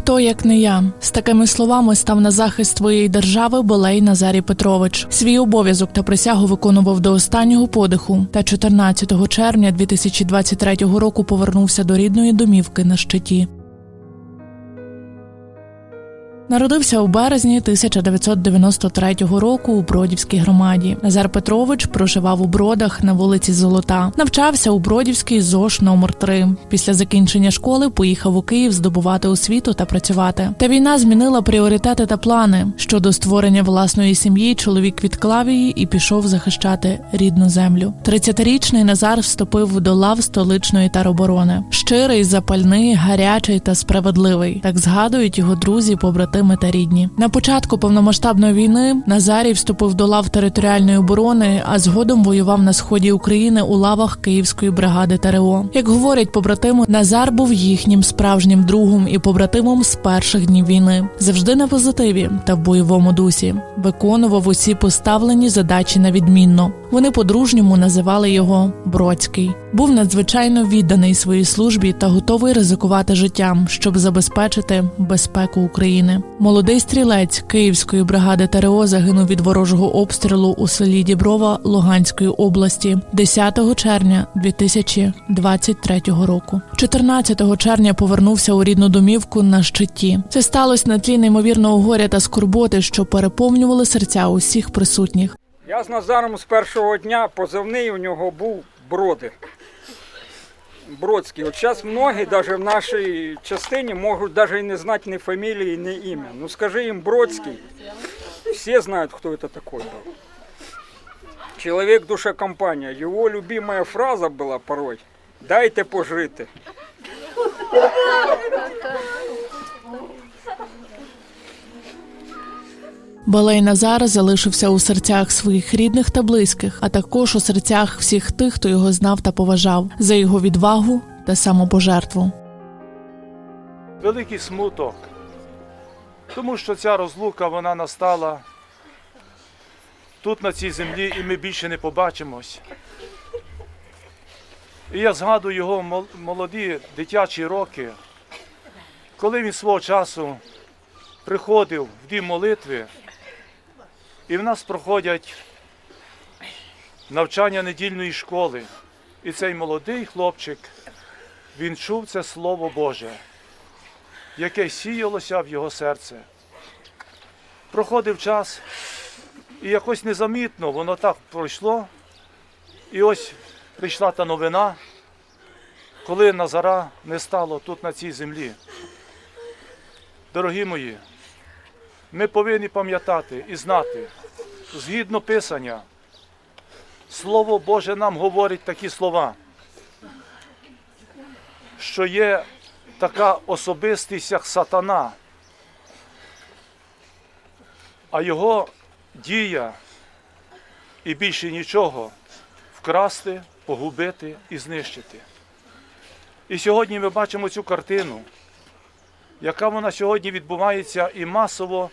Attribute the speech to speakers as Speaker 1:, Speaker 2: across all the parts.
Speaker 1: Хто як не я з такими словами став на захист своєї держави Болей Назарій Петрович. Свій обов'язок та присягу виконував до останнього подиху. Та 14 червня 2023 року повернувся до рідної домівки на щиті. Народився у березні 1993 року у Бродівській громаді. Назар Петрович проживав у Бродах на вулиці Золота. Навчався у Бродівській ЗОШ номер 3 Після закінчення школи поїхав у Київ здобувати освіту та працювати. Та війна змінила пріоритети та плани. Щодо створення власної сім'ї, чоловік відклав її і пішов захищати рідну землю. 30-річний Назар вступив до лав столичної тероборони. Щирий, запальний, гарячий та справедливий. Так згадують його друзі, побратими та рідні. На початку повномасштабної війни Назарій вступив до лав територіальної оборони, а згодом воював на сході України у лавах Київської бригади ТРО. Як говорять побратими, Назар був їхнім справжнім другом і побратимом з перших днів війни, завжди на позитиві та в бойовому дусі. Виконував усі поставлені задачі на відмінно. Вони по-дружньому називали його Бродський. Був надзвичайно відданий своїй службі та готовий ризикувати життям, щоб забезпечити безпеку України. Молодий стрілець Київської бригади ТРО загинув від ворожого обстрілу у селі Діброва Луганської області 10 червня 2023 року. 14 червня повернувся у рідну домівку на щиті. Це сталося на тлі неймовірного горя та скорботи, що переповнювали серця усіх присутніх.
Speaker 2: Я з Назаром з першого дня позивний у нього був Броди. Бродський. От зараз многі навіть в нашій частині можуть навіть не знати ні фамілії, ні ім'я. Ну скажи їм Бродський, всі знають, хто це такий був. Чоловік душа компанія. Його любимая фраза була порой «Дайте пожити».
Speaker 1: Балей Назар залишився у серцях своїх рідних та близьких, а також у серцях всіх тих, хто його знав та поважав за його відвагу та самопожертву.
Speaker 3: великий смуток, тому що ця розлука вона настала тут, на цій землі, і ми більше не побачимось. І я згадую його мол- молоді дитячі роки, коли він свого часу приходив в дім молитви, і в нас проходять навчання недільної школи. І цей молодий хлопчик, він чув це Слово Боже яке сіялося в його серце. Проходив час, і якось незамітно воно так пройшло. І ось прийшла та новина, коли Назара не стало тут на цій землі. Дорогі мої, ми повинні пам'ятати і знати, згідно Писання, Слово Боже нам говорить такі слова, що є така особистість, як сатана, а його дія і більше нічого вкрасти, погубити і знищити. І сьогодні ми бачимо цю картину, яка вона сьогодні відбувається, і масово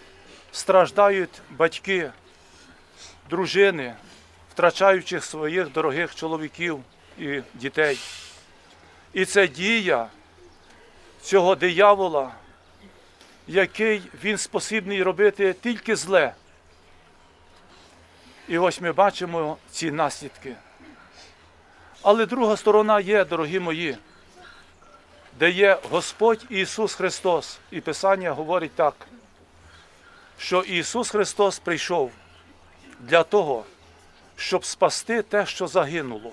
Speaker 3: страждають батьки, дружини, втрачаючи своїх дорогих чоловіків і дітей. І це дія цього диявола, який він спосібний робити тільки зле. І ось ми бачимо ці наслідки. Але друга сторона є, дорогі мої, де є Господь Ісус Христос. І Писання говорить так, що Ісус Христос прийшов для того, щоб спасти те, що загинуло.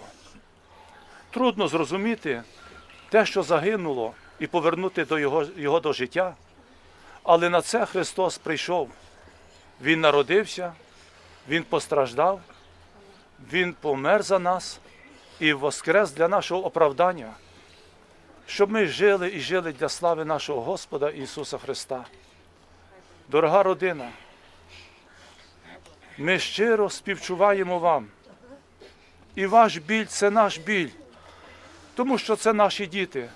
Speaker 3: Трудно зрозуміти те, що загинуло, і повернути до його, його до життя. Але на це Христос прийшов. Він народився, Він постраждав, Він помер за нас і воскрес для нашого оправдання, щоб ми жили і жили для слави нашого Господа Ісуса Христа. Дорога родина, ми щиро співчуваємо вам. І ваш біль це наш біль, тому що це наші діти.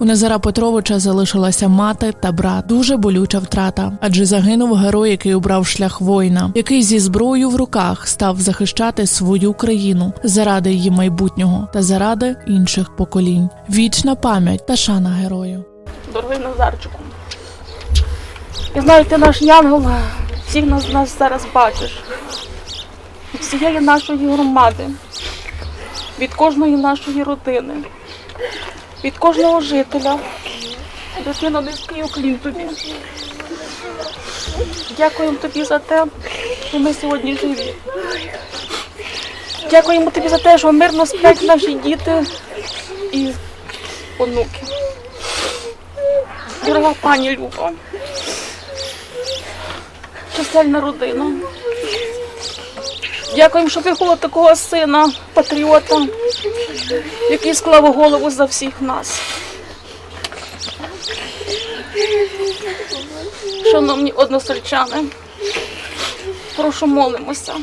Speaker 1: У Назара Петровича залишилася мати та брат. Дуже болюча втрата, адже загинув герой, який обрав шлях воїна, який зі зброєю в руках став захищати свою країну заради її майбутнього та заради інших поколінь. Вічна пам'ять та шана герою.
Speaker 4: дорогий Назарчику. Я знаю, ти наш янгол, всіх нас, нас зараз бачиш. Від всієї нашої громади, від кожної нашої родини, від кожного жителя. Дитино низький уклін тобі. Дякуємо тобі за те, що ми сьогодні живі. Дякуємо тобі за те, що мирно сплять наші діти і онуки. Дорога пані Люба, чисельна родина. Дякуємо, що виховала такого сина, патріота, який склав голову за всіх нас. Шановні односельчани, прошу молимося.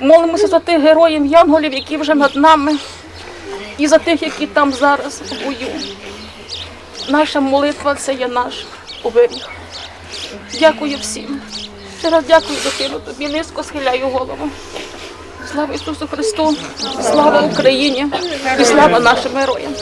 Speaker 4: Молимося за тих героїв янголів, які вже над нами, і за тих, які там зараз в бою. Наша молитва це є наш оберіг. Дякую всім. Ще раз дякую дитину, тобі низько схиляю голову. Слава Ісусу Христу, слава Україні і слава нашим героям.